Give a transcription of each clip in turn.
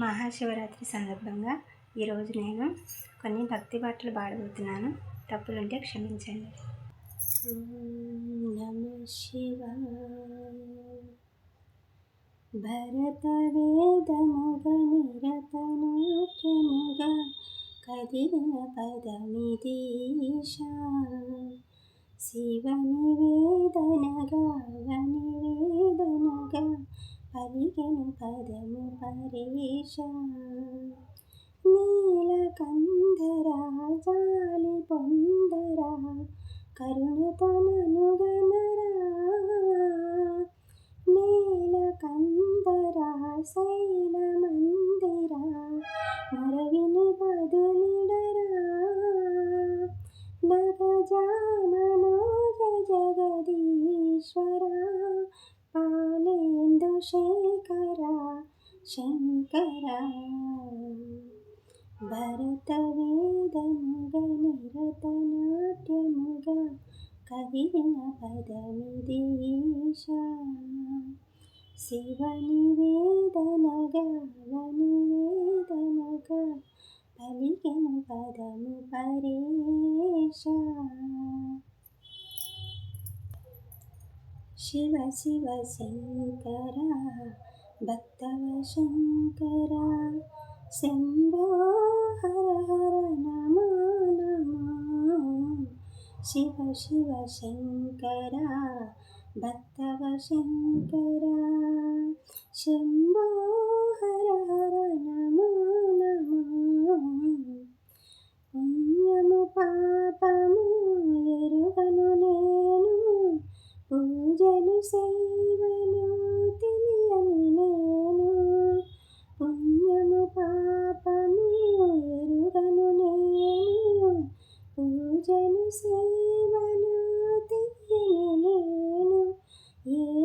మహాశివరాత్రి సందర్భంగా ఈరోజు నేను కొన్ని భక్తి పాటలు పాడబోతున్నాను. తప్పులుంటే క్షమించండి. నమ శివ భరత వేదముగ నిరతనాట్యముగా కదిలిన పదమిదీశా శివ నివేదనగా నివేదనగా പതികനും പദമും പരേശ നീലകന്ധരാജാലി പൊന്തര കരുണതനനുഗണരാ పాలేందు శేఖర శంకర భరత వేదముగ నిరత నాట్యముగా కదిలిన పదమిదీశ శివ శివ శివ శంకర భక్తవ శంకర శంభో హర హర నమో నమో శివ శివ శంకర భక్తవ శంకర శంభో హర హర నమో నమో పుణ్యము పా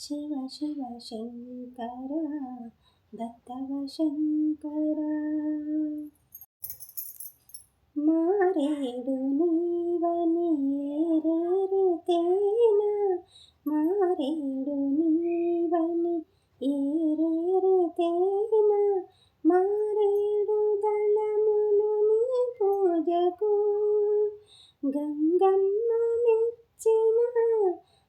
శివ శివ శంకర దత్తవ శంకర. మారేడు నీవని ఏరేరితేనా మారేడు నీవని ఏరేరితేనా మారేడు దళములు నీ పూజకు గంగమ్మ మెచ్చిన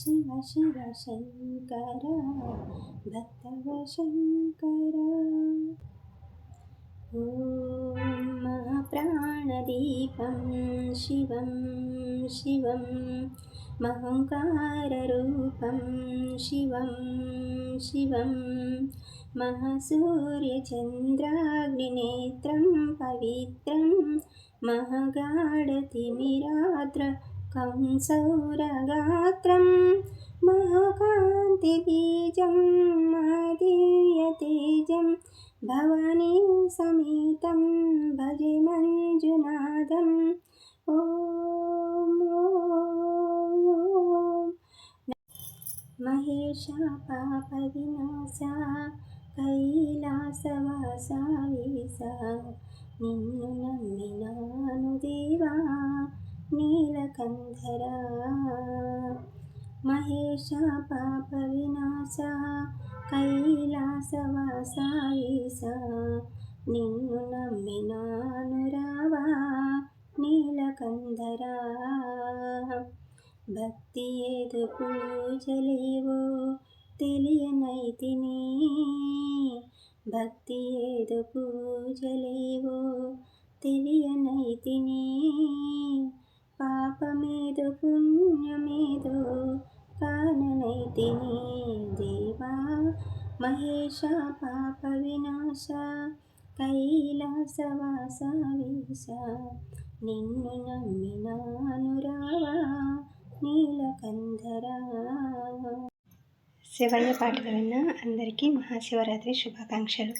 శివ శివ శంకర భక్తవ శంకర ఓం మహాప్రాణదీపం శివం శివం మహంకారరూపం శివం శివం महसूर्यचन्द्राग्निनेत्रं पवित्रं महगाढतिमिराद्र कंसौरगात्रं महाकान्तिबीजं दिव्यतेजं भवानी समेतं भजे मञ्जुनाथम् ॐ महेशा पापविनाशा కైలాసవాసా వీసా నిన్ను నమ్మినాను దేవా నీలకంధరా మహేశ పాప వినాశ కైలాసవాసా నిన్ను నమ్మినాను రావా నీలకంధరా భక్తి ఏదు పూజలేవో తెలియనైతిని భక్తి ఏదు పూజలేవో తెలియనైతిని పాపమేదో పుణ్యమేదో శక్తిని దేవా మహేష పాప వినాశ కైలాసవాస వీస నిన్ను నమ్మినాను రావా నీలకంధరా శివయ్య పాటలు విన్న అందరికీ మహాశివరాత్రి శుభాకాంక్షలు.